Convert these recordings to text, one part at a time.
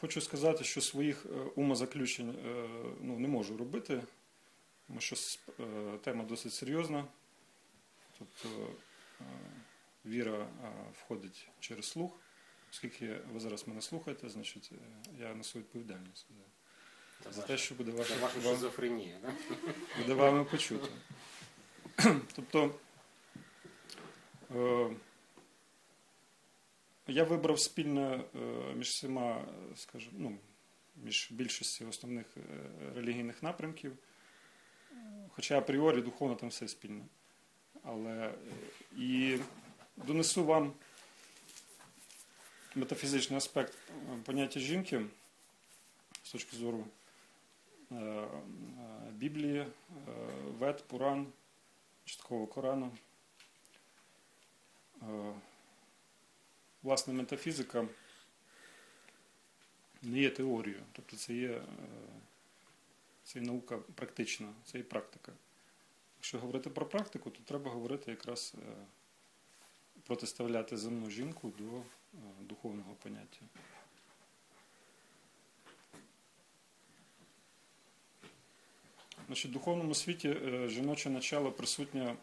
Хочу сказати, що своїх е, умозаключень е, ну, не можу робити, тому що е, тема досить серйозна. Тобто віра входить через слух. Оскільки ви зараз мене слухаєте, значить я несу відповідальність за, за те, що буде ваша вам- шизофренія. Да? буде вами почуто. тобто я вибрав спільне е, між всіма, скажімо, ну, між більшістю основних е, релігійних напрямків, хоча апріорі духовно там все спільне. Але е, і донесу вам метафізичний аспект поняття жінки з точки зору Біблії, Вед, Пуран, частково Корану. Власне, метафізика не є теорією, тобто це є, е, це є наука практична, це є практика. Якщо говорити про практику, то треба говорити якраз е, протиставляти земну жінку до е, духовного поняття. Значить, в духовному світі жіноче начало присутнє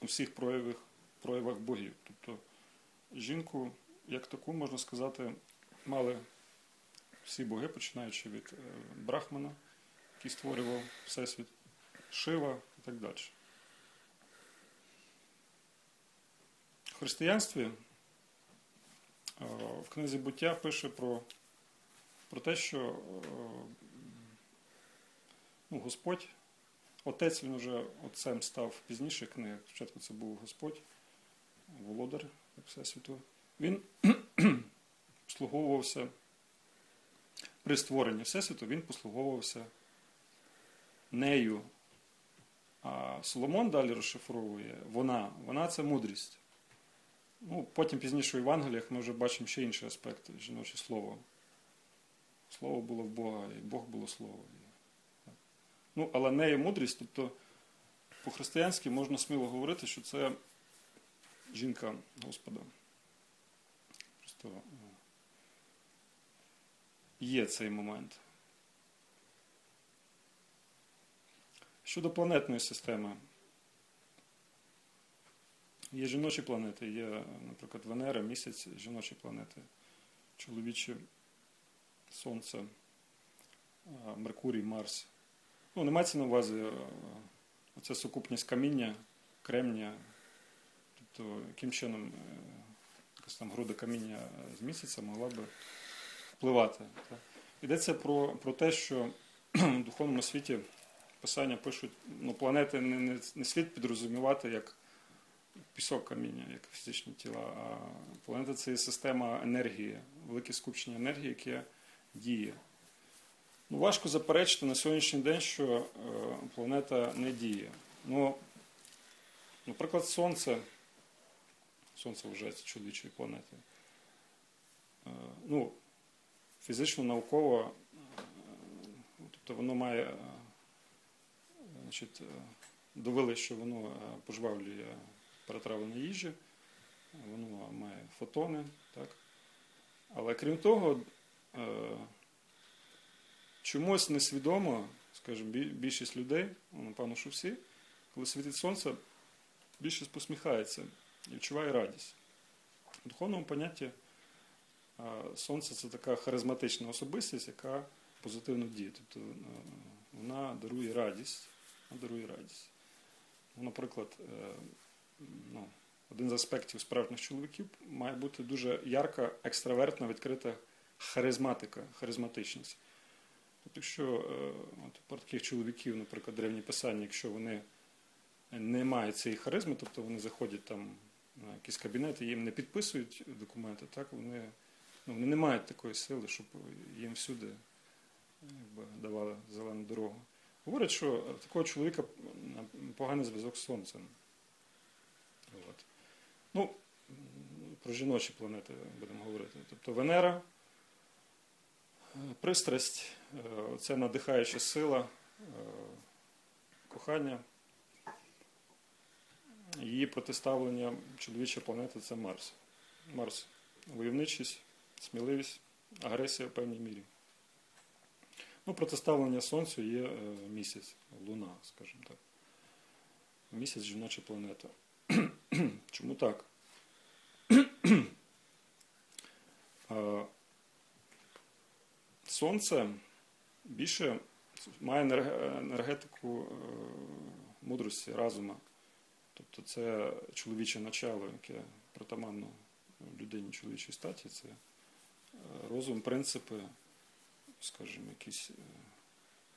у всіх проявах, проявах богів. Тобто жінку, як таку, можна сказати, мали всі боги, починаючи від е, Брахмана, який створював Всесвіт, Шива і так далі. В християнстві е, в книзі буття пише про, про те, що е, ну, Господь, Отець він вже отцем став в пізніших. Спочатку це був Господь, володар Всесвіту. Він послуговувався при створенні Всесвіту, він послуговувався нею. А Соломон далі розшифровує вона. Вона це мудрість. Ну, потім пізніше в Євангеліях ми вже бачимо ще інший аспект жіноче слово. Слово було в Бога, і Бог було слово. Ну, але нею мудрість, тобто по-християнськи можна сміло говорити, що це жінка Господа. Просто е, є цей момент. Щодо планетної системи, є жіночі планети, є, наприклад, Венера, місяць, жіночі планети, чоловічі Сонце, е, Меркурій, Марс. Ну, не мається на увазі е, оця сукупність каміння, кремня, тобто яким чином е, якась там груда каміння з місяця могла би впливати. Йдеться про, про те, що в духовному світі писання пишуть, ну, планети не, не, не слід підрозумівати як пісок каміння, як фізичні тіла, а планета це є система енергії, велике скупчення енергії, яке діє. Ну, важко заперечити на сьогоднішній день, що е, планета не діє. Ну, наприклад, Сонце, Сонце вважається чоловічою планетою. Е, ну, фізично, науково, е, тобто воно має, е, значить, довели, що воно пожвавлює перетравлення їжі, воно має фотони, так? Але крім того, чомусь несвідомо, скажімо, більшість людей, ну, напевно, що всі, коли світить сонце, більшість посміхається відчуває радість. В духовному понятті сонце це така харизматична особистість, яка позитивно діє. Тобто вона дарує радість. Вона дарує радість. Ну, наприклад, е, ну, один з аспектів справжніх чоловіків має бути дуже ярка, екстравертна, відкрита харизматика, харизматичність. Тобто, якщо е, от, про таких чоловіків, наприклад, древні писання, якщо вони не мають цієї харизми, тобто вони заходять там на якісь кабінети, їм не підписують документи, так вони, ну, вони не мають такої сили, щоб їм всюди якби, давали зелену дорогу. Говорять, що такого чоловіка поганий зв'язок з сонцем. От. Ну, про жіночі планети будемо говорити. Тобто Венера, е, пристрасть, е, це надихаюча сила, е, кохання. Її протиставлення чоловіча планета це Марс. Марс войовничість, сміливість, агресія в певній мірі. Ну, протиставлення Сонцю є е, місяць, Луна, скажімо так. Місяць жіноча планета. Чому так? Сонце більше має енергетику е, мудрості, разума. Тобто це чоловіче начало, яке притаманно людині чоловічої статі, це е, розум, принципи, скажімо, якісь е,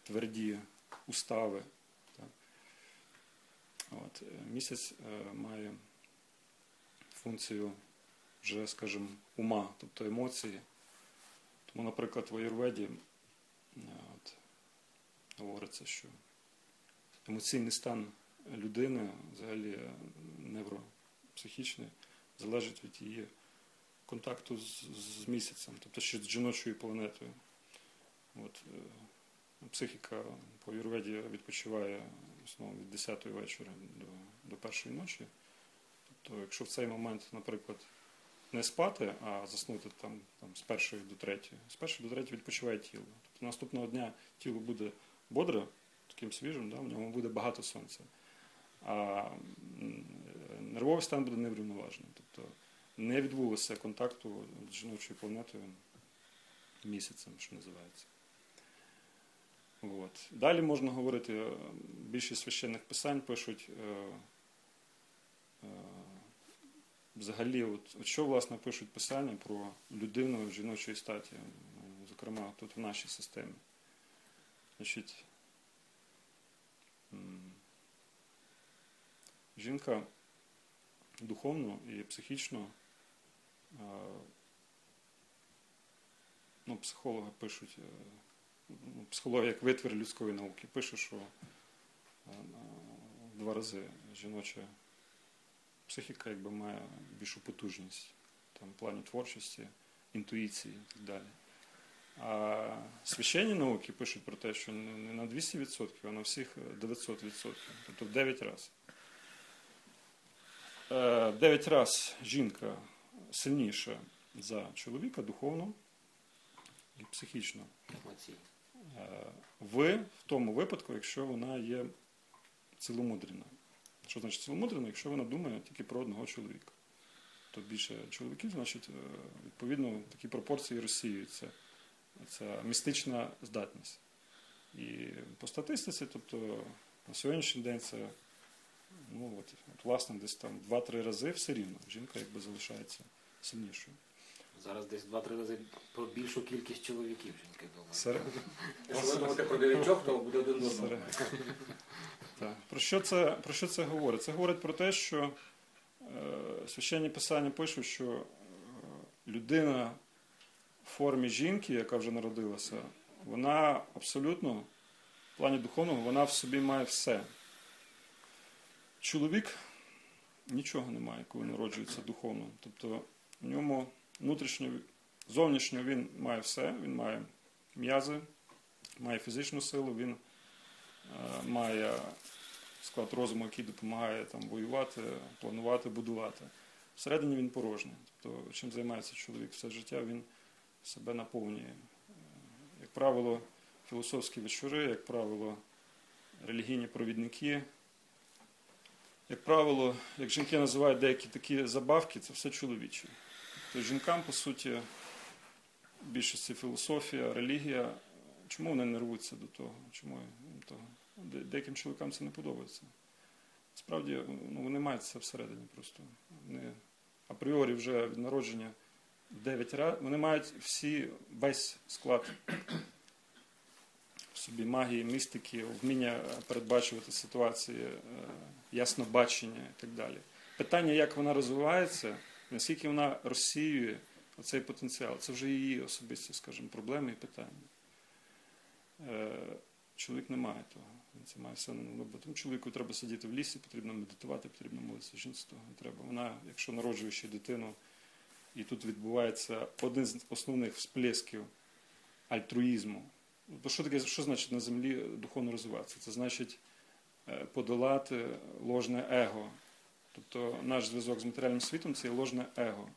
тверді устави. Так. От. е, Місяць має функцію вже, скажімо, ума, тобто емоції. Тому, наприклад, в Аюрведі от, говориться, що емоційний стан людини, взагалі е, невропсихічний, залежить від її контакту з, з місяцем, тобто ще з жіночою планетою. От, е, психіка по Юрведі відпочиває в основному від 10 вечора до, до першої ночі. Тобто, якщо в цей момент, наприклад, не спати, а заснути там, там з першої до третьої, з першої до третьої відпочиває тіло. Тобто наступного дня тіло буде бодре, таким свіжим, да, в ньому буде багато сонця. А нервовий стан буде неврівноважений. Тобто не відбулося контакту з жіночою планетою місяцем, що називається. От. Далі можна говорити, е, більшість священних писань пишуть е, е, взагалі, от, от що власне пишуть писання про людину жіночої статі, ну, зокрема тут в нашій системі. Значить, жінка духовно і психічно, е, ну, психологи пишуть, е, ну, психологія як витвір людської науки, пише, що е, в два рази жіноча психіка якби має більшу потужність там, в плані творчості, інтуїції і так далі. А священні науки пишуть про те, що не на 200%, а на всіх 900%, тобто в 9 разів. 9 разів жінка сильніша за чоловіка духовно і психічно. Е, В в тому випадку, якщо вона є ціломудрена. Що значить ціломудрена? Якщо вона думає тільки про одного чоловіка. То більше чоловіків, значить, е, відповідно, такі пропорції розсіюються. Це містична здатність. І по статистиці, тобто на сьогоднішній день це ну, от, от, власне десь там 2-3 рази все рівно. Жінка якби залишається сильнішою. Зараз десь два-три рази про більшу кількість чоловіків жінки. Серед... Якщо ви думаєте про дев'ятьох, то буде один до одного. Серед- Так. Про, що це, про що це говорить? Це говорить про те, що е, священні писання пишуть, що е, людина в формі жінки, яка вже народилася, вона абсолютно, в плані духовного, вона в собі має все. Чоловік нічого не має, коли народжується духовно. Тобто в ньому внутрішньо, зовнішньо він має все, він має м'язи, має фізичну силу, він е, має склад розуму, який допомагає там, воювати, планувати, будувати. Всередині він порожній. Тобто, чим займається чоловік все життя, він себе наповнює. Як правило, філософські вечори, як правило, релігійні провідники. Як правило, як жінки називають деякі такі забавки, це все чоловіче. Тобто жінкам, по суті, в більшості філософія, релігія, чому вони не рвуться до того? Чому їм того? Деяким чоловікам це не подобається. Справді, ну, вони мають це всередині просто. Вони апріорі вже від народження 9 разів. Вони мають всі весь склад в собі магії, містики, вміння передбачувати ситуації, е, яснобачення і так далі. Питання, як вона розвивається, наскільки вона розсіює оцей потенціал, це вже її особисті, скажімо, проблеми і питання. Е, Чоловік не має того. Він це має все на. Тому чоловіку треба сидіти в лісі, потрібно медитувати, потрібно молитися. Жінці того не треба. Вона, якщо народжує ще дитину, і тут відбувається один з основних всплесків альтруїзму. Бо що таке, що значить на землі духовно розвиватися? Це значить подолати ложне его. Тобто наш зв'язок з матеріальним світом це ложне его.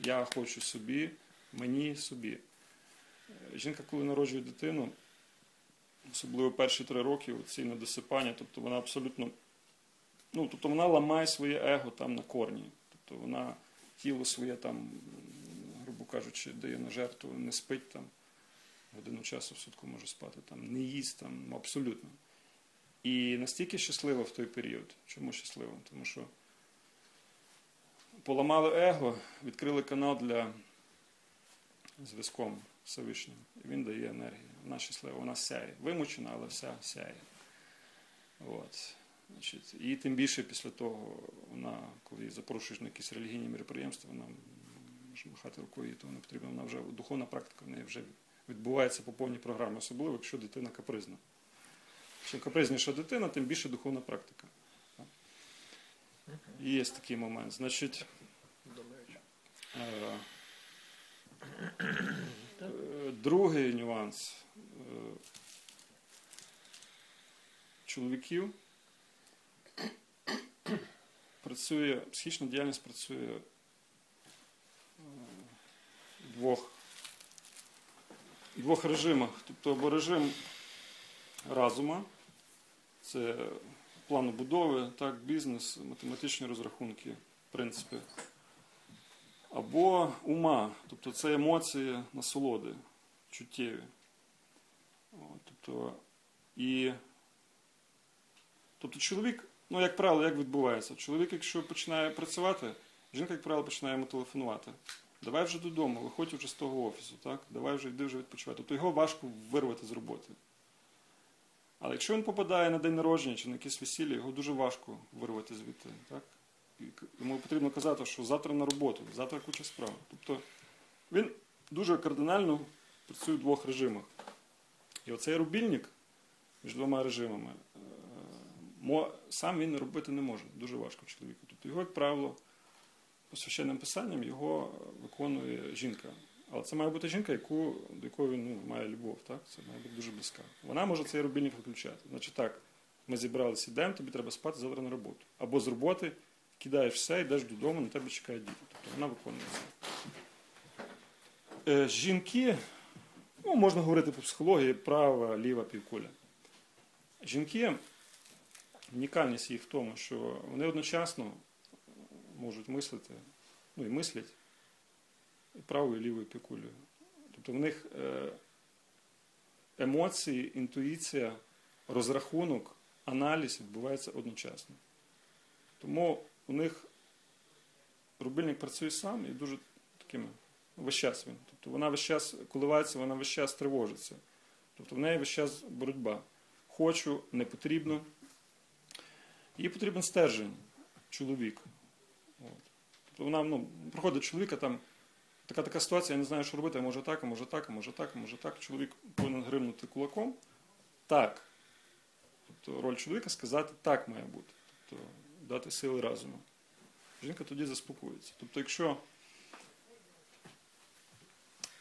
Я хочу собі, мені собі. Е, Жінка, коли народжує дитину, особливо перші три роки, ці недосипання, тобто вона абсолютно, ну, тобто вона ламає своє его там на корні. Тобто вона тіло своє там, грубо кажучи, дає на жертву, не спить там, годину часу в сутку може спати, там, не їсть там, абсолютно. І настільки щаслива в той період. Чому щаслива? Тому що поламали его, відкрили канал для зв'язком Всевишнім. І він дає енергію. Вона щаслива, вона сяє. Вимучена, але вся сяє. От. Значить, і тим більше після того, вона, коли запрошуєш на якісь релігійні мероприємства, вона може махати рукою, то не потрібно. Вона вже духовна практика в неї вже відбувається по повній програмі, особливо, якщо дитина капризна. Чим капризніша дитина, тим більше духовна практика. І Є такий момент. Значить, е, е, другий нюанс. Е, Чоловіків працює, психічна діяльність працює е, в двох, в двох режимах. Тобто або режим разума, це планобудови, так, бізнес, математичні розрахунки, принципи. Або ума, тобто це емоції, насолоди, чуттєві. Тобто, і, тобто чоловік, ну, як правило, як відбувається? Чоловік, якщо починає працювати, жінка, як правило, починає йому телефонувати. Давай вже додому, виходь вже з того офісу, так? Давай вже йди вже відпочивати. Тобто його важко вирвати з роботи. Але якщо він попадає на день народження чи на якесь весілля, його дуже важко вирвати звідти. Так? Йому потрібно казати, що завтра на роботу, завтра куча справ. Тобто він дуже кардинально працює в двох режимах. І оцей рубільник між двома режимами, е, сам він робити не може, дуже важко чоловіку. Тобто його, як правило, по священним писанням його виконує жінка. Але це має бути жінка, яку, до якої він ну, має любов, так? Це має бути дуже близька. Вона може цей рубільник виключати. Значить так, ми зібралися, йдемо, тобі треба спати завтра на роботу. Або з роботи кидаєш все, йдеш додому, на тебе чекають діти. Тобто вона виконує це. Е, жінки, ну, можна говорити по психології, права, ліва півкуля. Жінки, унікальність їх в тому, що вони одночасно можуть мислити, ну і мислять правою і лівою пікулею. Тобто в них е, емоції, інтуїція, розрахунок, аналіз відбувається одночасно. Тому у них рубильник працює сам і дуже такими весь час він. Тобто вона весь час коливається, вона весь час тривожиться. Тобто в неї весь час боротьба. Хочу, не потрібно. Їй потрібен стержень, чоловік. От. Тобто вона ну, проходить чоловіка там. Така така ситуація, я не знаю, що робити, а може так, а може так, а може так, а може так. Чоловік повинен гримнути кулаком. Так. Тобто роль чоловіка сказати так має бути. Тобто дати сили разуму. Жінка тоді заспокоїться. Тобто, якщо,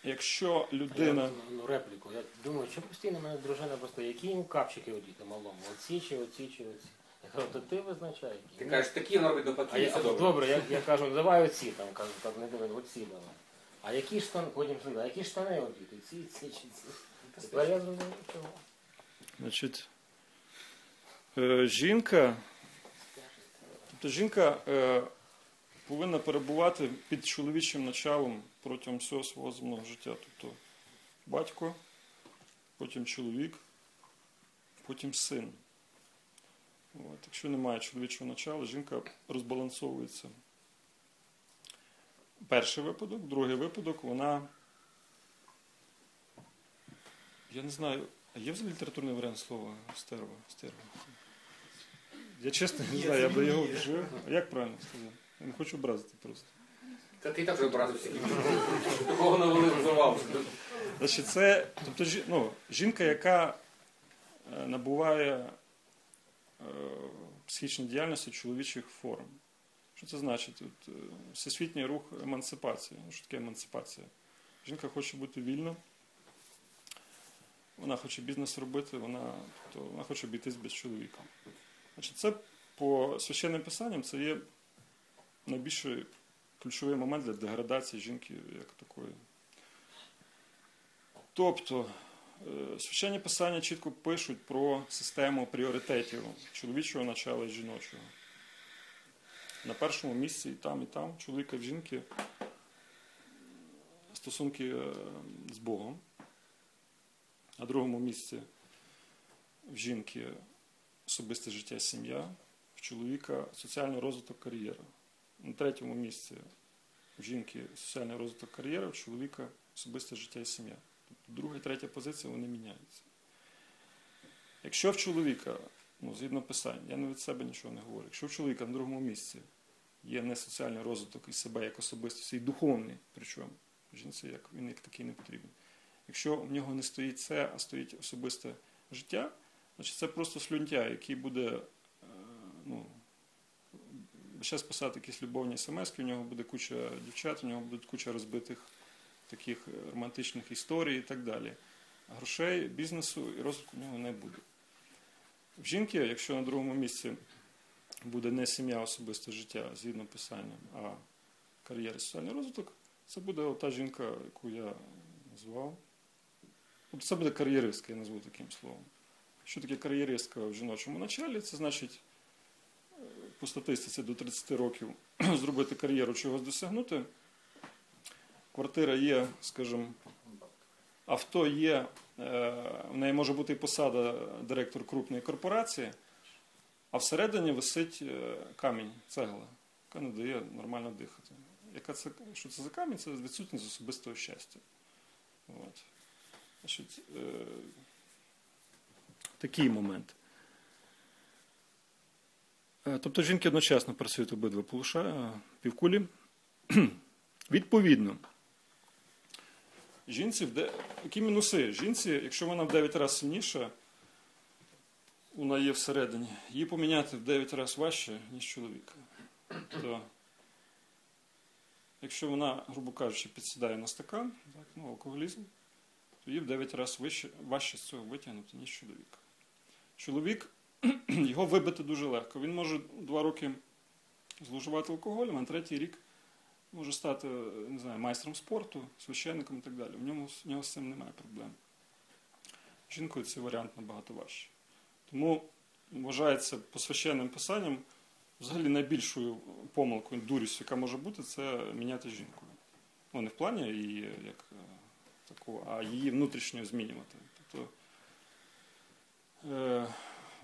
якщо людина. Я, ну, репліку. Я думаю, що постійно мене дружина просто, які їм капчики одіти малому? Оці чи оці чи оці. Я кажу, то ти визначай. які. Ти кажеш, такі вона робить до а я, все добре. добре, я, я кажу, давай оці там, кажу, так не дивись, оці давай. А які штани, потім сюди, а які штани одіти? Ці, ці чи ці? Тепер я зрозумів, чого. Значить, е, жінка, тобто жінка е, повинна перебувати під чоловічим началом протягом всього свого земного життя. Тобто батько, потім чоловік, потім син. От. Якщо немає чоловічого начала, жінка розбалансовується. Перший випадок, другий випадок, вона. Я не знаю, а є взагалі літературний варіант слова стерва? стерва? Я чесно не знаю, я би його вжив. А як правильно сказати? Я не хочу образити просто. Та ти так вже образився. Такого навалив завал. Значить, це, тобто, ну, жінка, яка е, набуває е, психічної діяльності чоловічих форм. Що це значить? От, е, всесвітній рух емансипації. Що таке емансипація? Жінка хоче бути вільна, вона хоче бізнес робити, вона, тобто, вона хоче обійтись без чоловіка. Значить, це по священним писанням це є найбільший ключовий момент для деградації жінки як такої. Тобто, е, священні писання чітко пишуть про систему пріоритетів чоловічого начала і жіночого. На першому місці і там, і там, чоловіка і жінки стосунки е, з Богом. На другому місці в жінки особисте життя сім'я, в чоловіка соціальний розвиток кар'єра. На третьому місці в жінки соціальний розвиток кар'єри, в чоловіка особисте життя і сім'я. Тобто друга і третя позиція вони міняються. Якщо в чоловіка, ну, згідно писань, я не від себе нічого не говорю, якщо в чоловіка на другому місці є не соціальний розвиток і себе як особистості, і духовний, причому жінці як він як такий не потрібен. Якщо в нього не стоїть це, а стоїть особисте життя, значить це просто слюнтя, який буде е, ну, ще писати якісь любовні смс, у нього буде куча дівчат, у нього буде куча розбитих таких романтичних історій і так далі. Грошей, бізнесу і розвитку в нього не буде. В жінки, якщо на другому місці буде не сім'я, особисте життя згідно писанням, а кар'єра соціальний розвиток, це буде та жінка, яку я назвав. Це буде кар'єристка, я назву таким словом. Що таке кар'єристка в жіночому началі? Це значить е, по статистиці до 30 років зробити кар'єру, чогось досягнути. Квартира є, скажімо, авто є, е, в неї може бути і посада директор крупної корпорації, а всередині висить е, камінь, цегла, яка не дає нормально дихати. Яка це, що це за камінь? Це відсутність особистого щастя. От. Значить, е, такий момент. Е, Тобто жінки одночасно працюють обидва полуша, е, півкулі. Відповідно, жінці, в де... які мінуси? Жінці, якщо вона в 9 разів сильніша, вона є всередині, її поміняти в 9 разів важче, ніж чоловіка. То, якщо вона, грубо кажучи, підсідає на стакан, так, ну, алкоголізм, то її в 9 разів вище, важче з цього витягнути, ніж чоловіка. Чоловік, його вибити дуже легко. Він може 2 роки зловживати алкоголем, а на третій рік може стати не знаю, майстром спорту, священником і так далі. В ньому, в нього з цим немає проблем. Жінкою цей варіант набагато важче. Тому вважається по священним писанням взагалі найбільшою помилкою, дурістю, яка може бути, це міняти жінку. Ну, не в плані її як е, таку, а її внутрішньо змінювати. Тобто, е,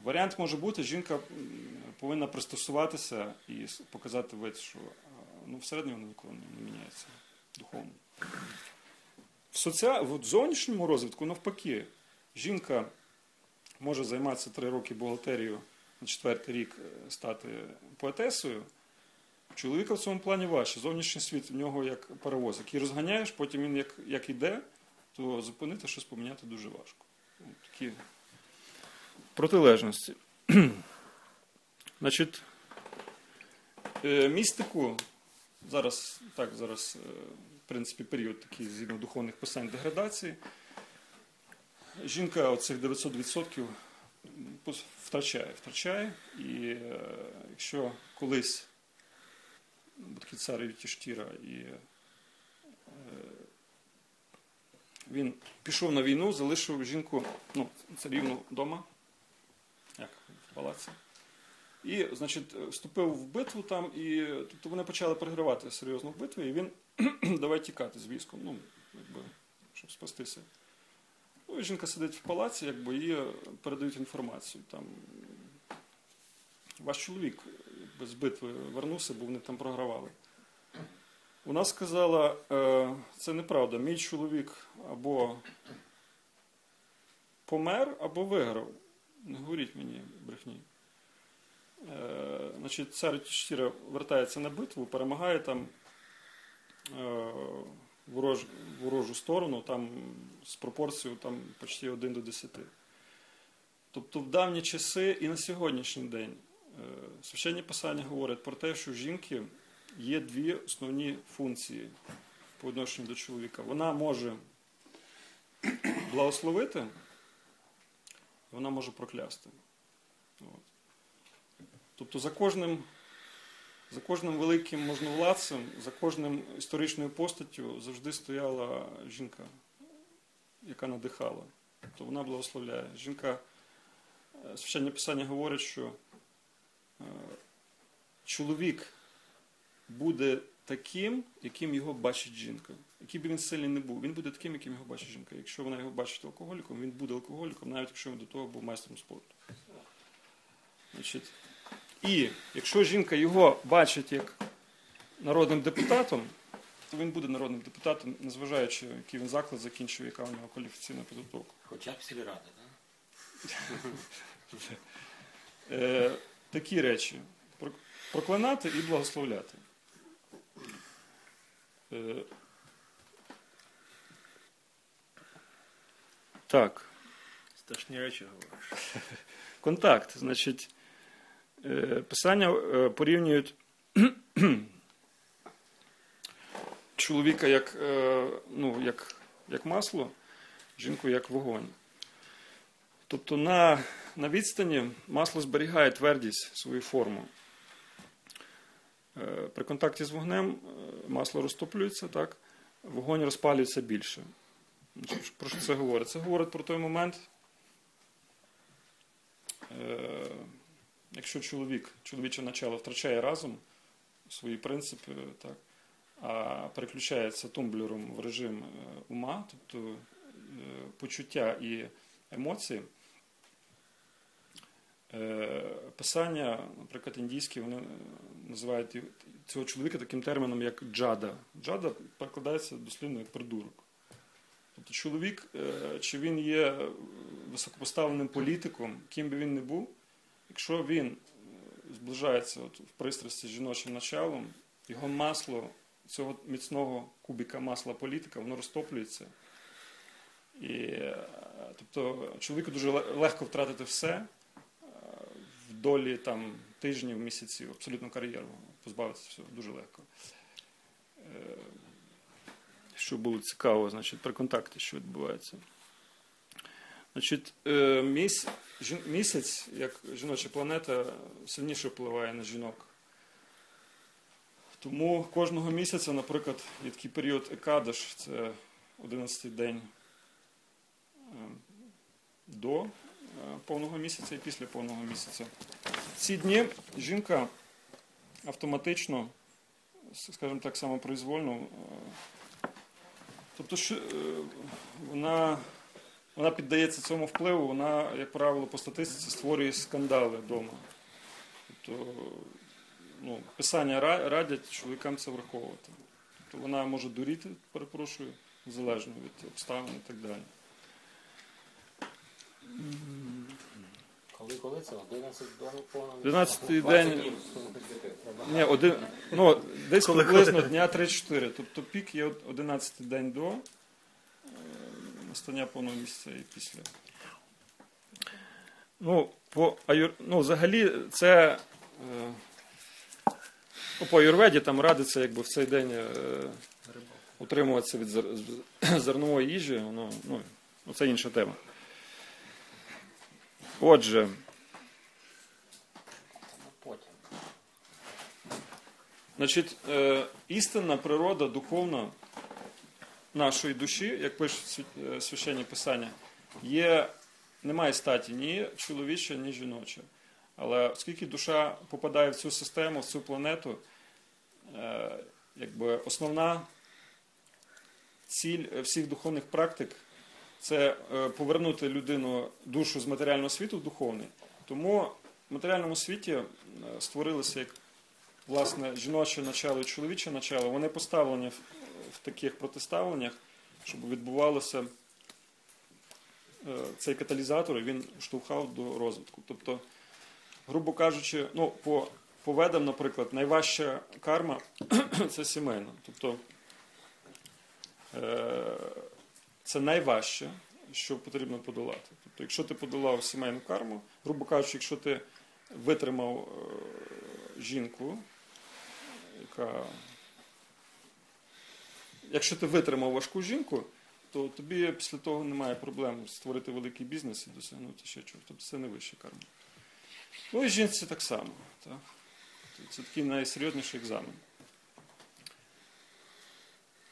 варіант може бути, жінка повинна пристосуватися і показати вид, що е, ну, всередині вона ніколи не- міняється духовно. В, соціа... в зовнішньому розвитку, навпаки, жінка може займатися три роки бухгалтерією, на четвертий рік е, стати поетесою. Чоловіка в цьому плані важче. Зовнішній світ в нього як паровоз, який розганяєш, потім він як, як іде, то зупинити щось поміняти дуже важко. Такі протилежності. Значить, е, містику зараз, так, зараз, е, в принципі, період такий згідно духовних писань деградації. Жінка оцих 900% пос- втрачає, втрачає. І е, якщо колись був такий цар Ютіштіра, і е, він пішов на війну, залишив жінку, ну, царівну вдома, як в палаці. І, значить, вступив в битву там, і тобто вони почали перегравати серйозно в битві, і він давай тікати з військом, ну, якби, щоб спастися. Ну, і жінка сидить в палаці, якби їй передають інформацію. Там, ваш чоловік з битви вернувся, бо вони там програвали. Вона сказала, е, це неправда, мій чоловік або помер, або виграв. Не говоріть мені брехні. Е, значить, цар Штіра вертається на битву, перемагає там е, ворож, ворожу сторону, там з пропорцією там, почти 1 до 10. Тобто в давні часи і на сьогоднішній день е, священні писання говорять про те, що в жінки є дві основні функції по відношенню до чоловіка. Вона може благословити, вона може проклясти. От. Тобто за кожним, за кожним великим можновладцем, за кожним історичною постаттю завжди стояла жінка. яка надихала, то вона благословляє. Жінка, е, священне писання говорить, що е, чоловік буде таким, яким його бачить жінка. Який би він сильний не був, він буде таким, яким його бачить жінка. Якщо вона його бачить алкоголіком, він буде алкоголіком, навіть якщо він до того був майстром спорту. Значить, і якщо жінка його бачить як народним депутатом, то він буде народним депутатом, незважаючи, який він заклад закінчив, яка у нього кваліфікаційна підготовка. Хоча б сільрада, так? Е, такі речі: проклинати і благословляти. Е, так. Страшні речі говориш. Контакт. Значить, писання е, порівнюють чоловіка як, е, ну, як, як масло, жінку як вогонь. Тобто на, на відстані масло зберігає твердість свою форму. Е, При контакті з вогнем е, масло розтоплюється, так? вогонь розпалюється більше. Про що це говорить? Це говорить про той момент, Е, якщо чоловік, чоловіче начало втрачає разом свої принципи, так, а переключається тумблером в режим е, ума, тобто е, почуття і емоції, е, писання, наприклад, індійські, вони називають цього чоловіка таким терміном, як джада. Джада перекладається дослівно як придурок. Тобто чоловік, чи він є високопоставленим політиком, ким би він не був, якщо він е, зближається от в пристрасті з жіночим началом, його масло цього міцного кубіка масла політика, воно розтоплюється. І, е, тобто чоловіку дуже легко втратити все е, в долі там, тижнів, місяців, абсолютно кар'єру, позбавитися всього дуже легко. Що було цікаво, значить, при контакті, що відбувається. Значить, е, місяць, як жіноча планета, сильніше впливає на жінок. Тому кожного місяця, наприклад, є такий період Екадаш, це 11-й день е, до е, повного місяця і після повного місяця. Ці дні жінка автоматично, скажімо так, самопроізвольно, е, тобто е, вона вона піддається цьому впливу, вона, як правило, по статистиці створює скандали вдома. Тобто, ну, писання радять чоловікам це враховувати. Тобто вона може дуріти, перепрошую, залежно від обставин і так далі. Коли, коли це? 11 до повного 11-й 20 день. Ні, один, ну, десь Коли- приблизно дня 3-4. Тобто пік є 11 день до настання повного місяця і після. Ну, по аюр... ну, взагалі, це е, ну, по аюрведі там радиться якби в цей день е, утримуватися від зер... зернової їжі. Воно, ну, ну, це інша тема. Отже. Значить, е, істинна природа духовна нашої душі, як пише священні писання, є, немає статі ні чоловіча, ні жіноча. Але оскільки душа попадає в цю систему, в цю планету, е, якби основна ціль е, всіх духовних практик це е, повернути людину душу з матеріального світу в духовний. Тому в матеріальному світі створилися як власне жіноче начало і чоловіче начало, вони поставлені в, таких протиставленнях, щоб відбувалося е, цей каталізатор, і він штовхав до розвитку. Тобто, грубо кажучи, ну, по, по ведам, наприклад, найважча карма це сімейна. Тобто е, це найважче, що потрібно подолати. Тобто, якщо ти подолав сімейну карму, грубо кажучи, якщо ти витримав е, жінку, яка. Якщо ти витримав важку жінку, то тобі після того немає проблем створити великий бізнес і досягнути ще чого. Тобто це не вища карма. Ну і жінці так само. Так? Це такий найсерйозніший екзамен.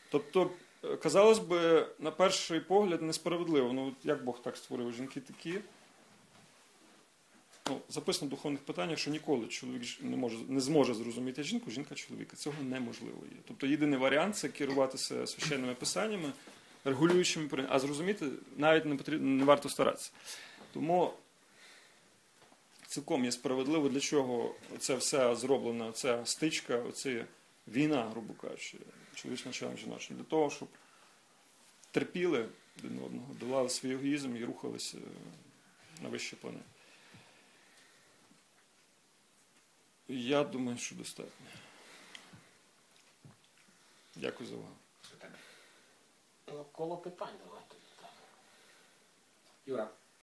Тобто е, казалось би, на перший погляд несправедливо. Ну, як Бог так створив жінки такі. Ну, записано в духовних питаннях, що ніколи чоловік не, може, не зможе зрозуміти жінку, жінка чоловіка. Цього неможливо є. Тобто єдиний варіант це керуватися священними писаннями, регулюючими а зрозуміти навіть не потрібно, не варто старатися. Тому цілком є справедливо, для чого це все зроблено, ця стичка, оця війна, грубо кажучи, чоловічним началом жіночим, для того, щоб терпіли один одного, долали свій егоїзм і рухалися на вищі планети. Я думаю, що достатньо. Дякую за увагу. Коло питань давайте. Юра,